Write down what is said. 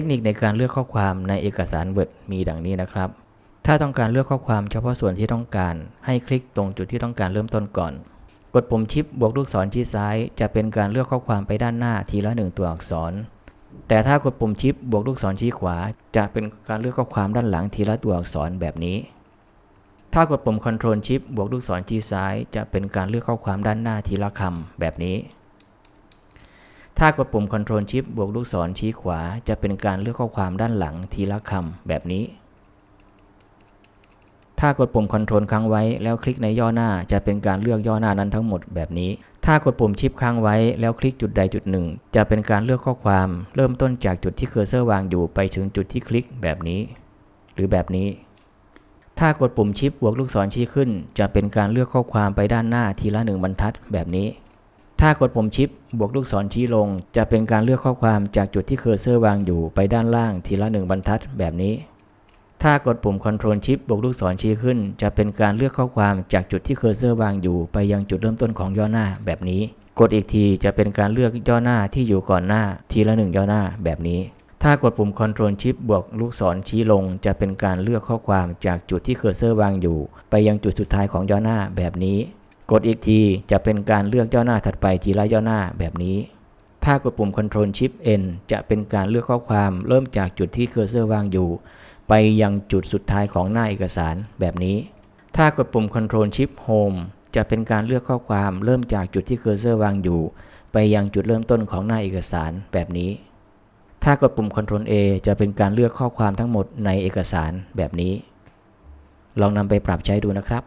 คนิคในการเลือกข้อความในเอกสาร Word มีดังนี้นะครับ ถ้าต้องการเลือกข้อความเฉพาะส่วนที่ต้องการ ให้คลิกตรงจุดที่ต้องการเริ่มต้นก่อน กดปุ่มชิปบวกลูกศรชี้ซ้าย จะเป็นการเลือกข้อความไปด้านหน้าทีละหนึ่งตัวอักษร แต่ถ้ากดปุ่มชิปบวกลูกศรชี้ขวา จะเป็นการเลือกข้อความด้านหลังทีละตัวอักษรแบบนี้ ถ้ากดปุ่ม Ctrl Shift บวกลูกศรชี้ซ้าย จะเป็นการเลือกข้อความด้านหน้าทีละคำแบบนี้ ถ้ากดปุ่ม Ctrl Shift บวกลูกศรชี้ขวา จะเป็นการเลือกข้อความด้านหลังทีละคำแบบนี้ ถ้ากดปุ่ม Ctrl ค้างไว้แล้วคลิกในย่อหน้าจะเป็นการเลือกย่อหน้านั้นทั้งหมดแบบนี้ ถ้ากดปุ่มชิปค้างไว้แล้วคลิกจุดใดจุดหนึ่ง จะเป็นการเลือกข้อความ เริ่มต้นจากจุดที่เคอร์เซอร์วางอยู่ไปถึงจุดที่คลิกแบบนี้ หรือแบบนี้ถ้ากดปุ่มชิปบวกลูกศรชี้ขึ้น จะเป็นการเลือกข้อความไปด้านหน้าทีละหนึ่งบรรทัดแบบนี้ ถ้ากดปุ่มชิปบวกลูกศรชี้ลง จะเป็นการเลือกข้อความจากจุดที่เคอร์เซอร์วางอยู่ไปด้านล่างทีละหนึ่งบรรทัดแบบนี้ ถ้ากดปุ่ม Ctrl Shift บวกลูกศรชี้ขึ้น จะเป็นการเลือกข้อความจากจุดที่เคอร์เซอร์วางอยู่ไปยังจุดเริ่มต้นของย่อหน้าแบบนี้ กดอีกทีจะเป็นการเลือกย่อหน้าที่อยู่ก่อนหน้าทีละหนึ่งย่อหน้าแบบนี้ ถ้ากดปุ่ม Ctrl Shift บวกลูกศรชี้ลง จะเป็นการเลือกข้อความจากจุดที่เคอร์เซอร์วางอยู่ ไปยังจุดสุดท้ายของย่อหน้าแบบนี้ กดอีกทีจะเป็นการเลือกย่อหน้าถัดไปทีละย่อหน้าแบบนี้ ถ้ากดปุ่ม Ctrl Shift N จะเป็นการเลือกข้อความเริ่มจากจุดที่เคอร์เซอร์วางอยู่ ไปยังจุดสุดท้ายของหน้าเอกสารแบบนี้ ถ้ากดปุ่ม Ctrl Shift Home จะเป็นการเลือกข้อความเริ่มจากจุดที่เคอร์เซอร์วางอยู่ ไปยังจุดเริ่มต้นของหน้าเอกสารแบบนี้ ถ้ากดปุ่ม Ctrl A จะเป็นการเลือกข้อความทั้งหมดในเอกสารแบบนี้ ลองนำไปปรับใช้ดูนะครับ